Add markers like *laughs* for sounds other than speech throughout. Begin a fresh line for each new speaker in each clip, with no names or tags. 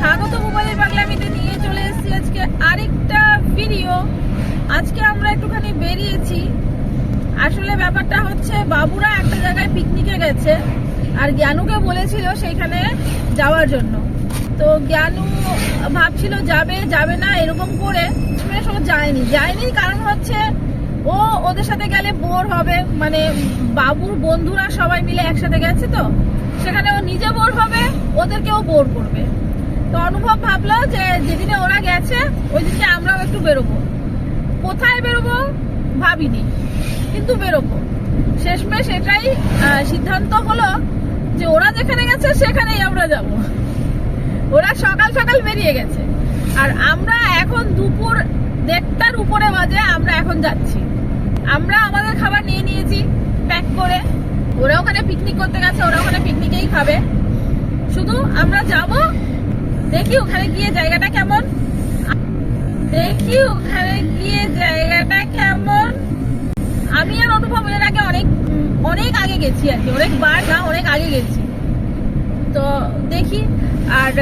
স্বাগত মোবাইলের পাগলামিতে নিয়ে চলে এসেছি আজকে আরেকটা ভিডিও আজকে আমরা একটুখানি বেরিয়েছি। আসলে ব্যাপারটা হচ্ছে, বাবুরা একটা জায়গায় পিকনিকে গেছে, আর জ্ঞানুকে বলেছিল সেইখানে যাওয়ার জন্য। তো জ্ঞানু ভাবছিল, যাবে যাবে না? এরকম করে ও যায়নি। যায়নি কারণ হচ্ছে, ও ওদের সাথে গেলে বোর হবে। মানে বাবুর বন্ধুরা সবাই মিলে একসাথে গেছে তো। সেখানে ও নিজে বোর হবে, ওদেরকেও বোর করবে। তো অনুভব ভাবলো যে যেদিনে ওরা গেছে, ওই দিনকে আমরাও একটু বেরোবো। কোথায় বেরোবো ভাবিনি, কিন্তু বেরোবো। শেষমেশ এটাই সিদ্ধান্ত হলো যে ওরা যেখানে গেছে সেখানেই আমরা যাব। ওরা সকাল সকাল বেরিয়ে গেছে। আর আমরা এখন দুপুর দেড়টার উপরে বাজে, আমরা এখন যাচ্ছি। আমরা আমাদের খাবার নিয়ে নিয়েছি, প্যাক করে। ওরা ওখানে পিকনিক করতে গেছে, ওরা ওখানে পিকনিকেই খাবে। শুধু আমরা যাব দেখি ওখানে গিয়ে জায়গাটা কেমন? দেখি ওখানে গিয়ে জায়গাটা কেমন? আমি আর অনুভব এর আগে অনেক অনেক আগে গেছি আর কি, অনেকবার না, অনেক আগে গেছি। তো দেখি, আর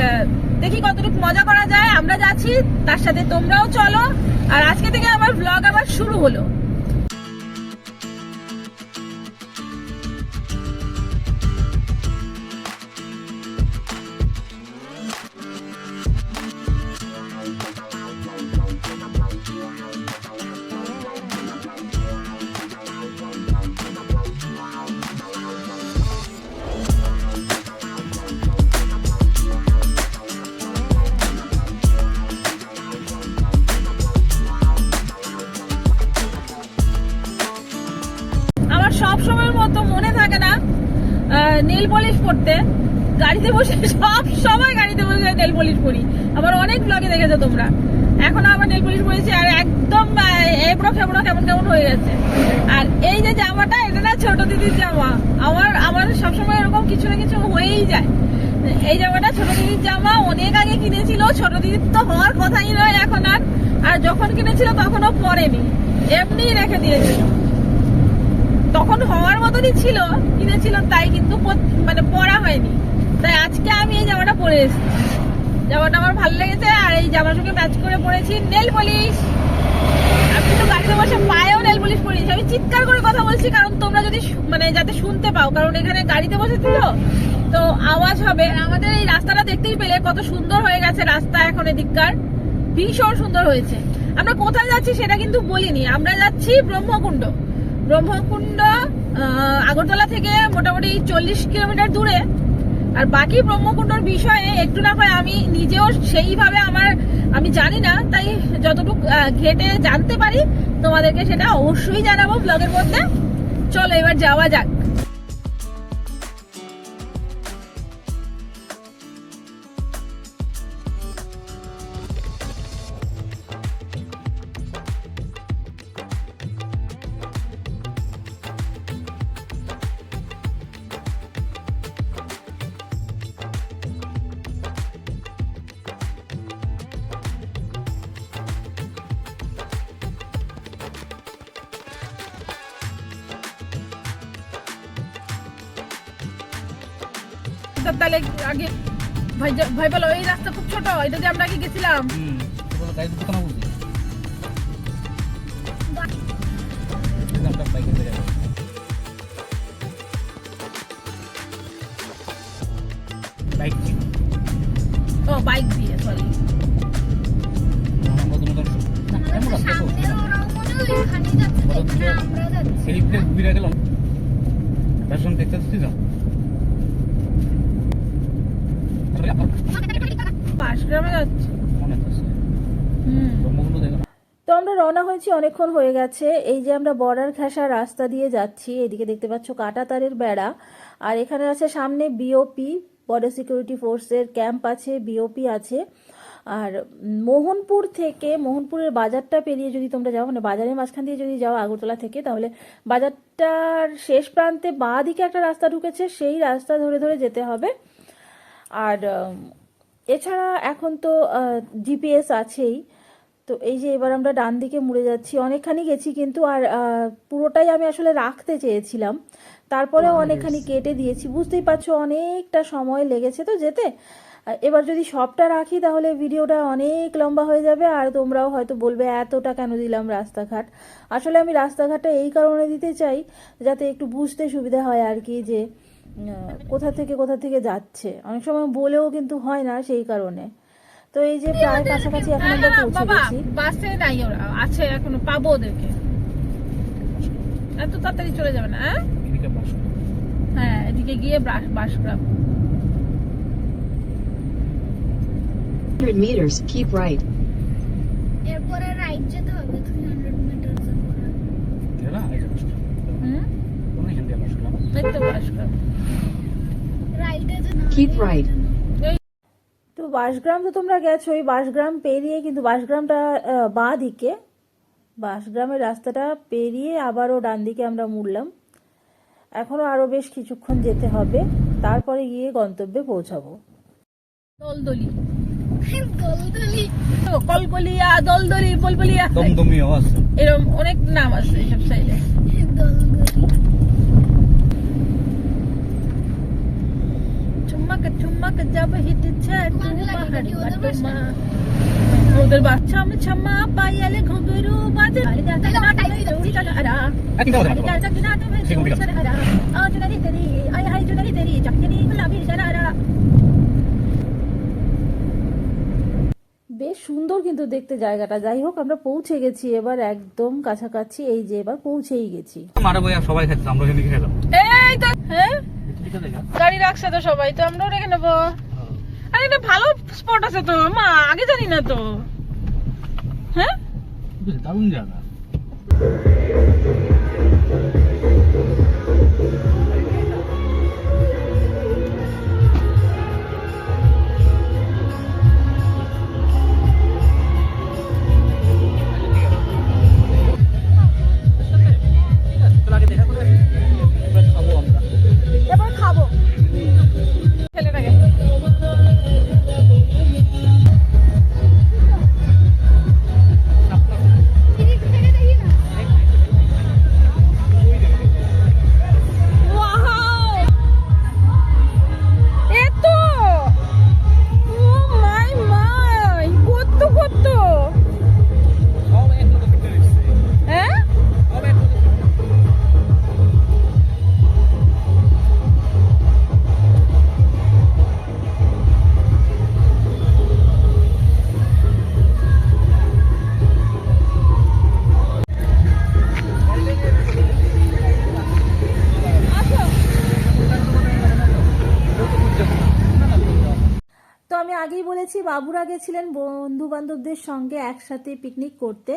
দেখি কতটুকু মজা করা যায়। আমরা যাচ্ছি, তার সাথে তোমরাও চলো। আর আজকে থেকে আমার ব্লগ আবার শুরু হলো। নেল পলিশ পরতে গাড়িতে বসে সব সময় গাড়িতে বসে নেল পলিশ পরি আবার অনেক ব্লগে দেখেছ তোমরা। এখন আবার নেল পলিশ পরেছি আর একদম এবড়ো খেবড়ো কেমন কেমন হয়ে গেছে। আর এই যে জামাটা, এটা না ছোট দিদির জামা। আমার আমার সবসময় এরকম কিছু না কিছু হয়েই যায়। এই জামাটা ছোট দিদির জামা, অনেক আগে কিনেছিল, ছোট দিদির তো হওয়ার কথাই নয় এখন আর। আর যখন কিনেছিল তখনও পরেনি। এমনি রেখে দিয়েছিল। তখন হওয়ার মতনই ছিল কিনেছিল তাই কিন্তু মানে পরা হয়নি। তাই আজকে আমি এই জামাটা পরে এসেছি। জামাটা আমার ভালো লেগেছে, আর এই জামার সঙ্গে ম্যাচ করে পরেছি নেল পলিশ। আমি বসে নেল পলিশ আমি চিৎকার করে কথা বলছি, কারণ তোমরা যদি মানে যাতে শুনতে পাও, কারণ এখানে গাড়িতে তো আওয়াজ হবে। আমাদের এই রাস্তাটা দেখতেই পেলে কত সুন্দর হয়ে গেছে রাস্তা এখন এদিককার। ভীষণ সুন্দর হয়েছে। আমরা কোথায় যাচ্ছি সেটা কিন্তু বলিনি। আমরা যাচ্ছি ব্রহ্মকুণ্ড। ব্রহ্মকুণ্ড আগরতলা থেকে মোটামুটি চল্লিশ কিলোমিটার দূরে। আর বাকি ব্রহ্মকুণ্ডর বিষয়ে একটু না হয় আমি নিজেও সেইভাবে আমার, আমি জানি না, তাই যতটুকু ঘেটে জানতে পারি, তোমাদেরকে সেটা অবশ্যই জানাব ব্লগের মধ্যে। চলো এবার যাওয়া যাক। তা তাহলে আগে ভাই ভাই বলো এই রাস্তা খুব ছোট এটা দিয়ে আমরা আগে গেছিলাম। ও বাইক দিয়ে সরি
আমরা দুটো না এমন রাস্তা তো সেই প্লেস ঘুরে গেলাম দর্শন দেখতে দিচ্ছি তো
পাশ
তো আমরা রওনা হয়েছি, অনেকক্ষণ হয়ে গেছে। এই যে আমরা বর্ডার ঘেঁষা রাস্তা দিয়ে যাচ্ছি, এদিকে দেখতে পাচ্ছ কাটা তারের বেড়া। আর এখানে আছে সামনে বিওপি বর্ডার সিকিউরিটি ফোর্সের ক্যাম্প আছে বিওপি আছে। আর মোহনপুর থেকে, মোহনপুরের বাজারটা পেরিয়ে যদি তোমরা যাও মানে বাজারের মাঝখান দিয়ে যদি যাও আগরতলা থেকে, তাহলে বাজারটার শেষ প্রান্তে বাঁ দিকে একটা রাস্তা ঢুকেছে, সেই রাস্তা ধরে ধরে যেতে হবে। আর এছাড়া এখন তো জিপিএস আছেই। তো এই যে এবার আমরা ডান দিকে মুড়ে যাচ্ছি অনেকখানি গেছি কিন্তু আর পুরোটাই আমি আসলে রাখতে চেয়েছিলাম। তারপরেও অনেকখানি কেটে দিয়েছি। বুঝতেই পারছ অনেকটা সময় লেগেছে তো যেতে। এবার যদি সবটা রাখি তাহলে ভিডিওটা অনেক লম্বা হয়ে যাবে আর তোমরাও হয়তো বলবে এতটা কেন দিলাম রাস্তাঘাট? আসলে আমি রাস্তাঘাটটা এই কারণে দিতে চাই যাতে একটু বুঝতে সুবিধা হয় আর কি যে কোথা থেকে কোথা থেকে যাচ্ছে? অনেক সময় বলেও কিন্তু হয় না সেই কারণে। তো এই যে প্রায় কাছাকাছি এখন আমরা পৌঁছে গেছি।
বাসে নাই ওরা আছে এখনও পাবো ওদেরকে। এত তাড়াতাড়ি চলে যাবে না হ্যাঁ?
এদিকে
হ্যাঁ এদিকে গিয়ে ব্রাশ- বাসগ্রাম
100 meters, keep right.
এরপরে রাইট যেতে হবে থ্রি হান্ড্রেড মিটার
না এই যে বাসটা
হুম
কোনো হিন্দি বাসটা
এই তো বাসগ্রাম
রাইটে যে
Keep right.
তো বাসগ্রাম তো তোমরা গেছো ওই বাসগ্রাম পেরিয়ে কিন্তু বাসগ্রামটা বাঁ দিকে। বাসগ্রামের রাস্তাটা পেরিয়ে আবারও ডান দিকে আমরা মুড়লাম। এখনও আরও বেশ কিছুক্ষণ যেতে হবে তারপরে গিয়ে গন্তব্যে পৌঁছাবো।
দলদলি।
দলদলি।
কলকলিয়া দলদলি বলবলিয়া।
দমদমি আওয়াজ।
এরকম অনেক নাম আছে এইসব সাইডে
দলদলি। ওদের
বাচ্চা আমি ছাম্মা পাইয়ালে ঘুঙ্গুরু বাজে আরে যা না তাই দৌড়ি চলা আরা আরে আ চুনারি তেরি আয় হায় চুনারি তেরি গুলাবি
বেশ সুন্দর কিন্তু দেখতে জায়গাটা। যাই হোক আমরা পৌঁছে গেছি। এবার একদম কাছাকাছি। এই যে এবার পৌঁছেই গেছি।
মারা বইয়া সবাই খাচ্ছে আমরা এখানে খেলাম
এই তো হ্যাঁ? গাড়ি রাখছে তো সবাই তো আমরাও রেখে নেব। আরে এটা ভালো স্পট আছে তো মা আগে জানি না তো। হ্যাঁ?
দারুণ জায়গা।
বাবুরা গেছিলেন বন্ধু বান্ধবদের সঙ্গে একসাথে পিকনিক করতে।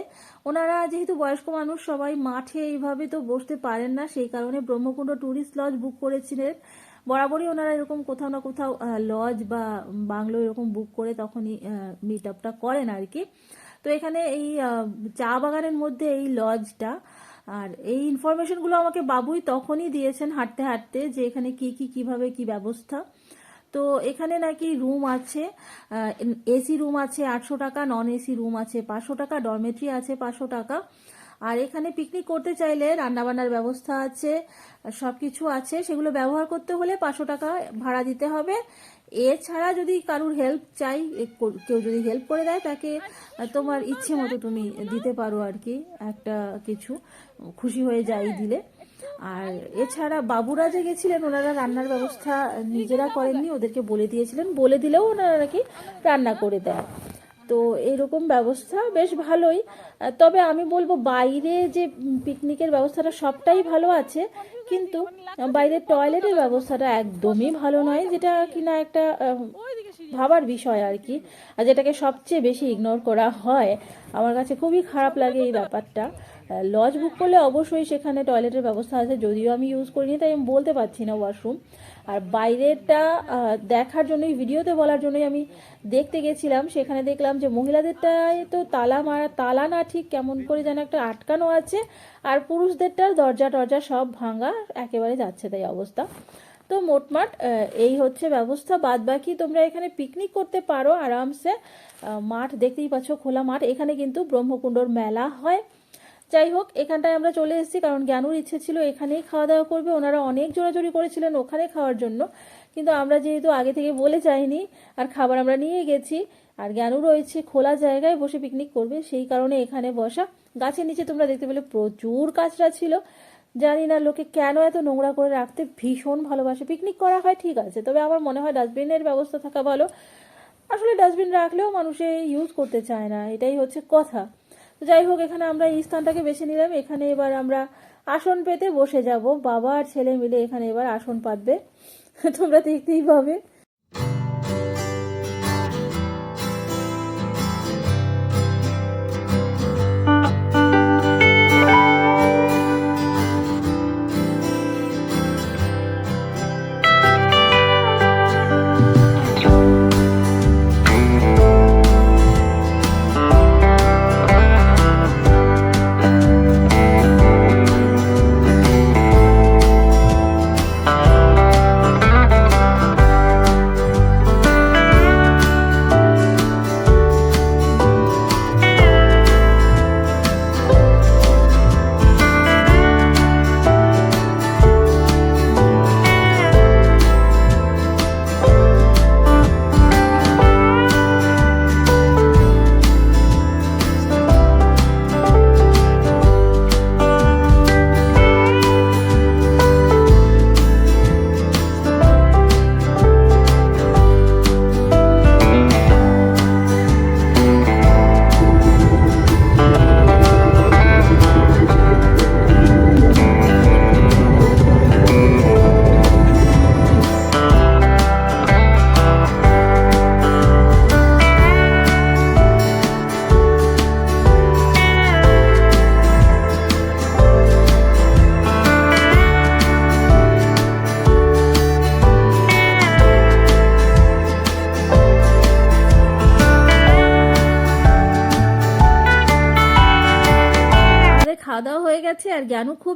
ওনারা যেহেতু বয়স্ক মানুষ, সবাই মাঠে এইভাবে তো বসতে পারেন না, সেই কারণে ব্রহ্মকুণ্ড ট্যুরিস্ট লজ বুক করেছিলেন। বরাবরই ওনারা এরকম কোথাও না কোথাও লজ বা বাংলো এরকম বুক করে তখনই মিট আপটা করেন আর কি। তো এখানে এই চা বাগানের মধ্যে এই লজটা আর এই ইনফরমেশনগুলো আমাকে বাবুই তখনই দিয়েছেন হাঁটতে হাঁটতে যে এখানে কি কি, কীভাবে কি ব্যবস্থা। তো এখানে নাকি রুম আছে এসি রুম আছে আটশো টাকা নন এসি রুম আছে পাঁচশো টাকা ডরমেট্রি আছে পাঁচশো টাকা। আর এখানে পিকনিক করতে চাইলে রান্নাবান্নার ব্যবস্থা আছে সব কিছু আছে। সেগুলো ব্যবহার করতে হলে পাঁচশো টাকা ভাড়া দিতে হবে। এছাড়া যদি কারুর হেল্প চাই কেউ যদি হেল্প করে দেয়, তাকে তোমার ইচ্ছে মতো তুমি দিতে পারো আর কি। একটা কিছু খুশি হয়ে যাই দিলে। আর এছাড়া বাবুরা যে গেছিলেন, ওনারা রান্নার ব্যবস্থা নিজেরা করেননি, ওদেরকে বলে দিয়েছিলেন। বলে দিলেও ওনারা নাকি রান্না করে দেয়। তো এইরকম ব্যবস্থা বেশ ভালোই। তবে আমি বলব, বাইরে যে পিকনিকের ব্যবস্থাটা সবটাই ভালো আছে, কিন্তু বাইরের টয়লেটের ব্যবস্থাটা একদমই ভালো নয়, যেটা কিনা একটা ভাবার বিষয় আর কি। আর যেটাকে সবচেয়ে বেশি ইগনোর করা হয়, আমার কাছে খুবই খারাপ লাগে এই ব্যাপারটা। লজ বুক করলে অবশ্যই সেখানে টয়লেটের ব্যবস্থা আছে, যদিও আমি ইউজ করিনি, তাই আমি বলতে পারছি না ওয়াশরুম আর বাইরেটা দেখার জন্যই ভিডিওতে বলার জন্যই আমি দেখতে গেছিলাম, সেখানে দেখলাম যে মহিলাদেরটায় তো তালা মারা, তালা না ঠিক কেমন করে যেন একটা আটকানো আছে, আর পুরুষদেরটার দরজা টরজা সব ভাঙা, একেবারে যাচ্ছে তাই অবস্থা। তো মোটমাট এই হচ্ছে ব্যবস্থা। বাদ বাকি তোমরা এখানে পিকনিক করতে পারো আরামসে। মাঠ, দেখতেই পাচ্ছ খোলা মাঠ। এখানে কিন্তু ব্রহ্মকুণ্ডর মেলা হয়। যাই হোক, এখানটায় আমরা চলে এসেছি কারণ জ্ঞানুর ইচ্ছে ছিল এখানেই খাওয়া দাওয়া করবে। ওনারা অনেক জোরাজোরি করেছিলেন ওখানে খাওয়ার জন্য। কিন্তু আমরা যেহেতু আগে থেকে বলে যাইনি আর খাবার আমরা নিয়ে গেছি, আর জ্ঞানু রয়েছে খোলা জায়গায় বসে পিকনিক করবে, সেই কারণে এখানে বসা। গাছের নিচে তোমরা দেখতে পেলে প্রচুর কাঁচরা ছিল। জানি না লোকে কেন এত নোংরা করে রাখতে ভীষণ ভালোবাসে। পিকনিক করা হয়, ঠিক আছে, তবে আমার মনে হয় ডাস্টবিনের ব্যবস্থা থাকা ভালো। আসলে ডাস্টবিন রাখলেও মানুষে ইউজ করতে চায় না, এটাই হচ্ছে কথা। যাই হোক, এখানে আমরা এই স্থানটাকে বেছে নিলাম। এখানে এবার আমরা আসন পেতে বসে যাব। বাবা আর ছেলে মিলে এখানে এবার আসন পাতবে। তোমরা দেখতেই পাবে।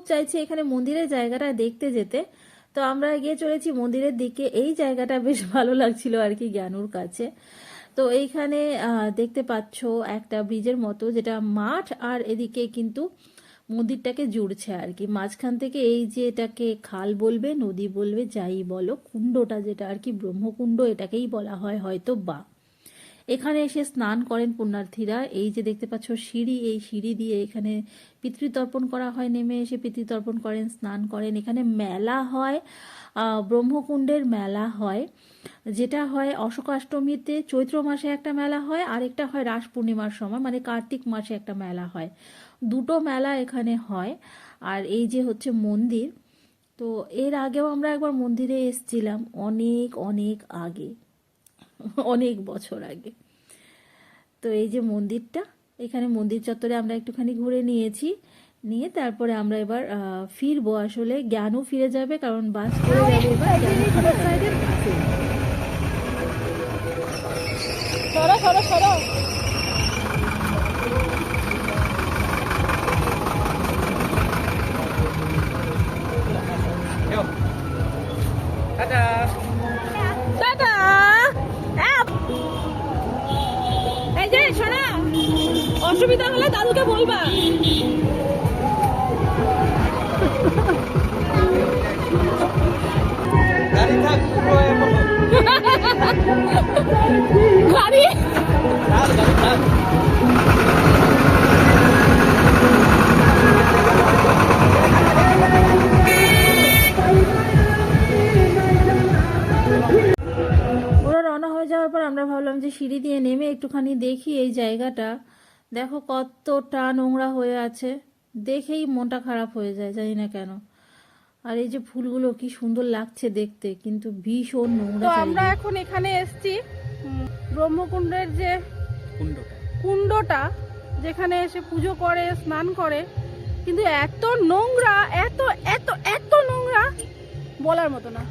চাইছে এখানে মন্দিরের জায়গাটা দেখতে যেতে। তো আমরা এগিয়ে চলেছি মন্দিরের দিকে। এই জায়গাটা বেশ *laughs* ভালো লাগছিল আর কি জ্ঞানুর কাছে। তো এইখানে দেখতে পাচ্ছ একটা ব্রিজের মতো, যেটা মাঠ আর এদিকে কিন্তু মন্দিরটাকে জুড়ছে আর কি। মাঝখান থেকে এই যে এটাকে খাল বলবে, নদী বলবে, যাই বলো, কুণ্ডটা যেটা আর কি ব্রহ্মকুণ্ড এটাকেই বলা হয় হয়তো বা এখানে এসে স্নান করেন পুণ্যার্থীরা। এই যে দেখতে পাচ্ছ সিঁড়ি, এই সিঁড়ি দিয়ে এখানে পিতৃতর্পণ করা হয়। নেমে এসে পিতৃতর্পণ করেন, স্নান করেন। এখানে মেলা হয় ব্রহ্মকুণ্ডের মেলা হয়। যেটা হয় অশোকাষ্টমীতে, চৈত্র মাসে একটা মেলা হয়, আরেকটা হয় রাস পূর্ণিমার সময় মানে কার্তিক মাসে একটা মেলা হয়। দুটো মেলা এখানে হয়, আর এই যে হচ্ছে মন্দির। তো এর আগেও আমরা একবার মন্দিরে এসেছিলাম, অনেক অনেক আগে। অনেক বছর আগে। তো এই যে মন্দিরটা, এখানে মন্দির চত্বরে আমরা একটুখানি ঘুরে নিয়েছি। নিয়ে তারপরে আমরা এবার ফিরবো। আসলে জ্ঞানও ফিরে যাবে, কারণ বাস করে যাবে এবার
সরো সরো সরো।
একটুখানি দেখি এই জায়গাটা। দেখো কতটা নোংরা হয়ে আছে। দেখেই মনটা খারাপ হয়ে যায় জানি না কেন। আর এই যে ফুলগুলো কি সুন্দর লাগছে দেখতে কিন্তু ভীষণ নোংরা
তো আমরা এখন এখানে এসেছি ব্রহ্মকুণ্ডের যে
কুণ্ডটা।
কুণ্ডটা যেখানে এসে পুজো করে স্নান করে কিন্তু এত নোংরা এত এত এত নোংরা বলার মতো না।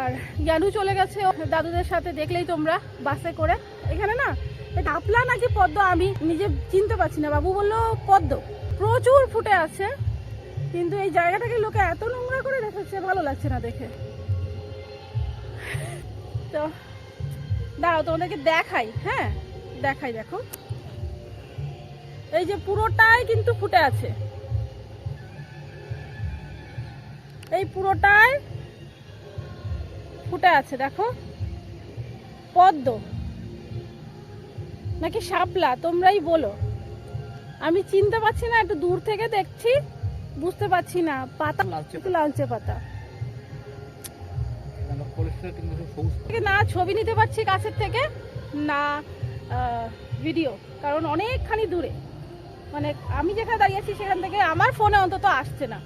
আর জ্ঞানু চলে গেছে। দাদুদের সাথে দেখলেই তোমরা বাসে করে। এখানে না আপলা নাকি পদ্ম আমি নিজে চিনতে পারছি না। বাবু বলল পদ্ম। প্রচুর ফুটে আছে, কিন্তু এই জায়গাটাকে লোকে এত নোংরা করে রেখেছে, ভালো লাগছে না দেখে। তো, দাঁড়াও, তোমাদেরকে দেখাই হ্যাঁ? দেখাই, দেখো। এই যে পুরোটাই কিন্তু ফুটে আছে। এই পুরোটাই ফুটে আছে দেখো। পদ্ম। নাকি শাপলা? তোমরাই বলো। আমি চিনতে পারছি না একটু দূর থেকে দেখছি। বুঝতে পারছি না। পাতা
লালচে
পাতা। না ছবি নিতে পারছি কাছের থেকে না ভিডিও কারণ অনেকখানি দূরে। মানে আমি যেখানে দাঁড়িয়ে আছি সেখান থেকে আমার ফোনে অন্তত আসছে না।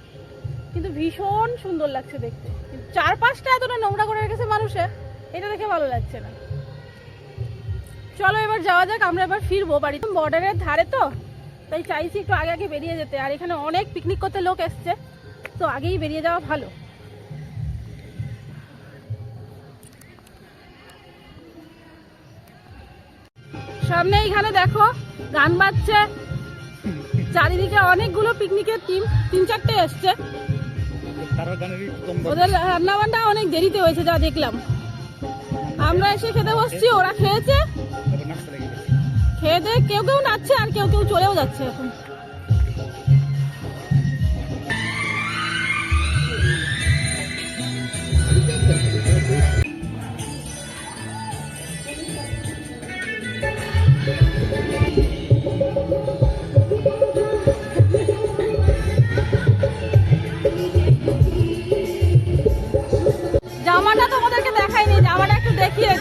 কিন্তু ভীষণ সুন্দর লাগছে দেখতে। চারপাশটা এতটা নোংরা করে রেখেছে মানুষে এটা দেখে ভালো লাগছে না। চলো এবার যাওয়া যাক, আমরা এবার ফিরবো বাড়িতে। বর্ডারের ধারে তো, তাই চাইছি একটু আগে আগে বেরিয়ে যেতে। আর এখানে অনেক পিকনিক করতে লোক এসছে, তো আগেই বেরিয়ে যাওয়া ভালো। সামনে এইখানে দেখো, গান বাজছে। চারিদিকে অনেকগুলো পিকনিকের টিম তিন চারটে এসছে। ওদের রান্না বান্না অনেক দেরিতে হয়েছে যা দেখলাম। আমরা এসে খেতে বসছি ওরা খেয়েছে। খেয়ে দিয়ে কেউ কেউ নাচছে আর কেউ কেউ চলেও যাচ্ছে এখন। দেখাইনি জামাটা একটু দেখিয়ে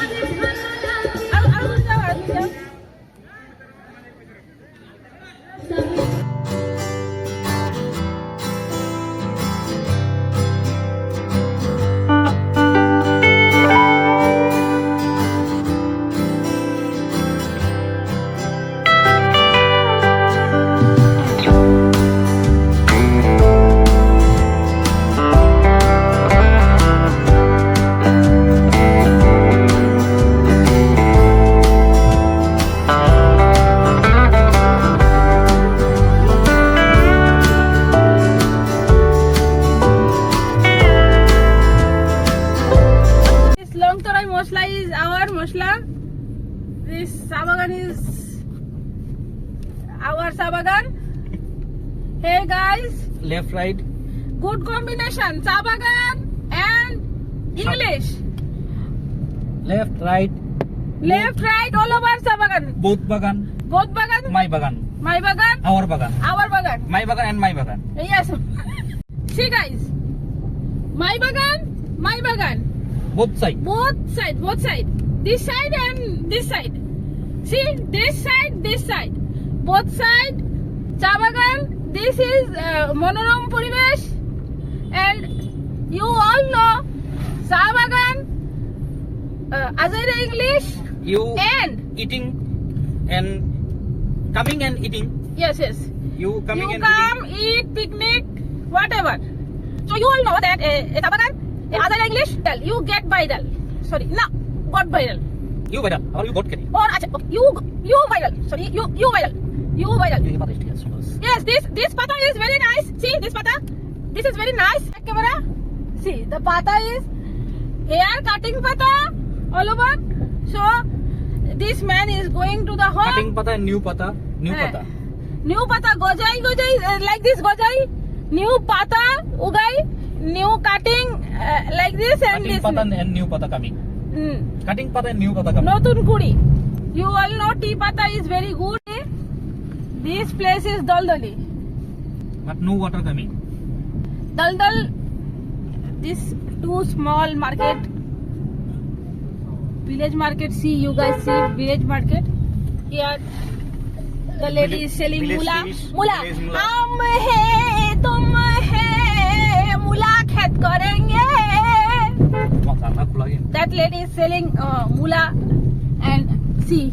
বাগান
my bagan,
our bagan
our bagan.
My bagan and my বাগান
Yes. See guys, my bagan, my bagan.
Both side
both side both side this side and this side see this side this side both side চা বাগান this is uh, মনোরম পরিবেশ and you all know চা বাগান uh, আজাইরা English
you
and
eating and coming and eating.
Yes, yes.
You coming
you
and
come, eating. eat, picnic, whatever. So you all know that uh, uh, other English, tell you get viral. Sorry, no, got viral.
You viral, or you got carry.
Oh, or okay, you you viral. Sorry, you you viral, you viral. Yes, this this pata is very nice. See this pata, this is very nice. Camera, see the pata is hair cutting pata all over. So this man is going to the home.
Cutting pata and new pata.
New
pata.
New pata. Gojai, gojai. Uh, like this, gojai. New pata, ugai. New cutting uh, like this and
cutting
this.
Pata and new pata coming.
Mm.
Cutting pata and new pata coming.
Notun kuri. You all know tea pata is very good. Eh? This place is
daldali. But no water
coming. Daldal. This too small market village market. See, you guys see village market. Here, the lady is selling mula, mula.
Am mula.
हम है तुम है मुलाकात That lady is selling uh, mula and see.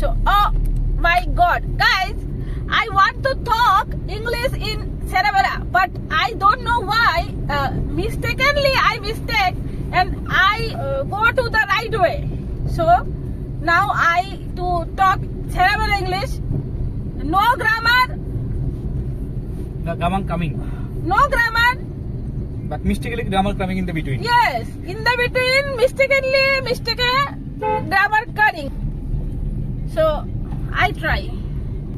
So, oh my God, guys, I want to talk English in Cerebra, but I don't know why. Uh, mistakenly, I mistake and I uh, go to the right way. So now I to talk terrible English. No grammar.
The grammar coming.
No grammar.
But mistakenly grammar coming in the between.
Yes, in the between mistakenly mistake grammar coming. So I try.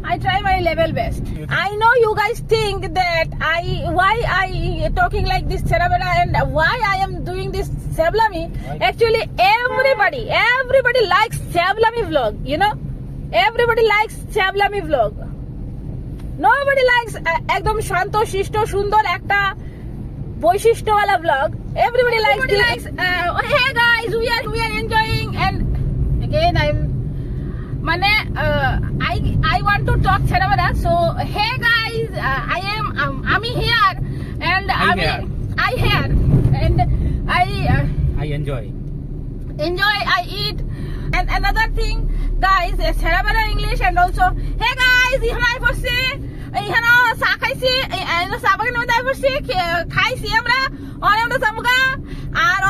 I try my level best. I know you guys think that I why I talking like this Sarabara and why I am doing this Sablami. Actually, everybody, everybody likes Sablami vlog. You know, everybody likes Sablami vlog. Nobody likes uh, একদম শান্ত শিষ্ট সুন্দর একটা বৈশিষ্ট্যওয়ালা blog everybody likes likes hey guys, we are we are enjoying and again i'm মানে I I want to talk ছেড়াবেড়া so hey guys I am আমি here and আমি I here and I
I enjoy
enjoy. i eat. And another thing guys সেরাবেলা English and also hey guys ইহানা I পড়ছি। ইহানা চা খাইছি। চা বাগানের মধ্যে I পড়ছি। খাইছি আমরা। অনে আমরা চামুগা আর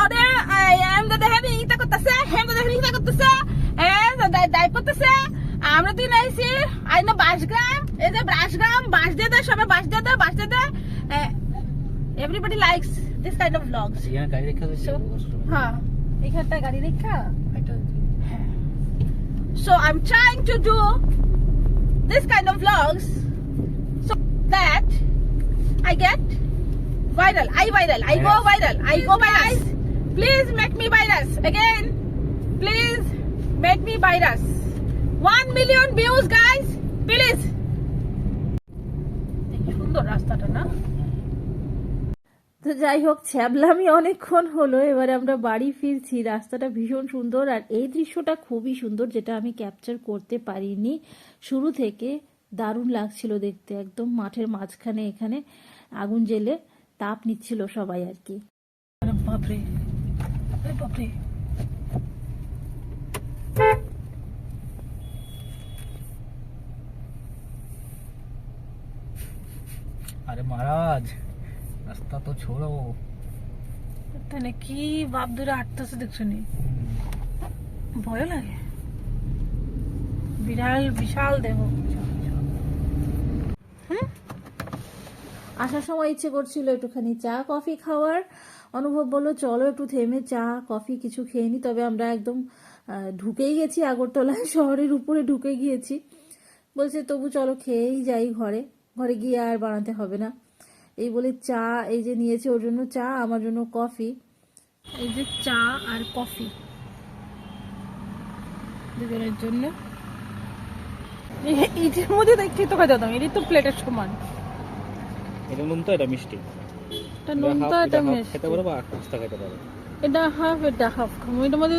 দেখেন ইটা করতেছে। হেম দেখেন ইটা করতেছে। দাই করতেছে আমরা তুই নাইছি আই না বাসগ্রাম এই যে বাসগ্রাম বাস দিয়ে দেয় সবাই বাস দিয়ে দেয় বাস দিয়ে দেয় everybody likes this kind of blogs
এখানে গাড়ি রেখে
হ্যাঁ এখানটা গাড়ি রেখা So I'm trying to do this kind of vlogs so that I get viral. I viral. I go viral. I go viral. Please make me virus again. Please make me virus. One million views, guys. Please. সুন্দর রাস্তাটা না
তো যাই হোক ছ্যাবলামি অনেকক্ষণ হলো এবারে আমরা বাড়ি ফিরছি রাস্তাটা ভীষণ সুন্দর আর এই দৃশ্যটা খুবই সুন্দর যেটা আমি ক্যাপচার করতে পারিনি শুরু থেকে দারুণ লাগছিল দেখতে একদম মাঠের মাঝখানে এখানে আগুন জেলে তাপ নিচ্ছিল সবাই আর কি
বাপরে বাপরে
અરે મહારાજ રસ્તા
તો কি বাপ আটতেছে দেখছ নি ভয় লাগে? বিড়াল বিশাল
আসার সময় ইচ্ছে করছিল একটুখানি চা কফি খাওয়ার। অনুভব বলল চলো একটু থেমে চা কফি কিছু খেয়ে নি তবে আমরা একদম ঢুকেই গেছি আগরতলায় শহরের উপরে ঢুকে গিয়েছি। বলছে তবু চলো খেয়েই যাই ঘরে। ঘরে গিয়ে আর বানাতে হবে না। এই বলে চা এই যে নিয়েছে ওর জন্য চা আমার জন্য কফি।
এই যে চা আর কফি। দুজনের জন্য। *laughs* এটার মধ্যে দেখছি তো খাই দাম এটি তো প্লেটের সমান।
এটা নুন তো এটা মিষ্টি।
এটা নুন তো এটা মিষ্টি।
খেতে পারো বা পাস্তা খেতে পারো।
এটা হাফ এটা হাফ খাব। এটার মধ্যে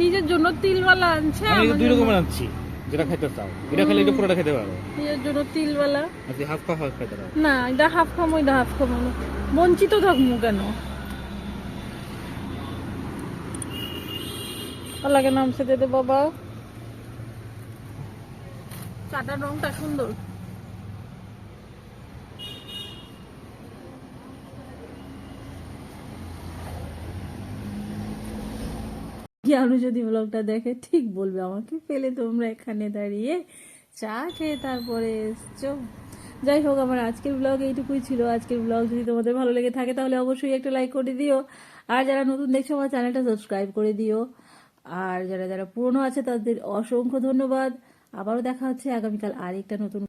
নিজের জন্য তিলওয়ালা আনছে
আমি দুই রকমের আনছি যেটা খেতে চাও। এটা খেলে এটা পুরোটা খেতে পারো।
নিজের জন্য তিলওয়ালা।
তুই হাফ হাফ খেতে পারো।
না এটা হাফ খামো এটা হাফ খামো বঞ্চিত থাকব কেন? লাগে নাম সে দে বাবা। চাটার রংটা সুন্দর।
জ্ঞানু যদি ব্লগটা দেখে, ঠিক বলবে আমাকে। ফেলে তোমরা এখানে দাঁড়িয়ে চা খেয়ে তারপরে এসছো। যাই হোক, আমার আজকের ব্লগ এইটুকুই ছিল। আজকের ব্লগ যদি তোমাদের ভালো লেগে থাকে, তাহলে অবশ্যই একটা লাইক করে দিও। আর যারা নতুন দেখছ, আমার চ্যানেলটা সাবস্ক্রাইব করে দিও। আর যারা যারা পুরনো আছে, তাদের অসংখ্য ধন্যবাদ। আবারও দেখা হচ্ছে আগামীকাল আরেকটা নতুন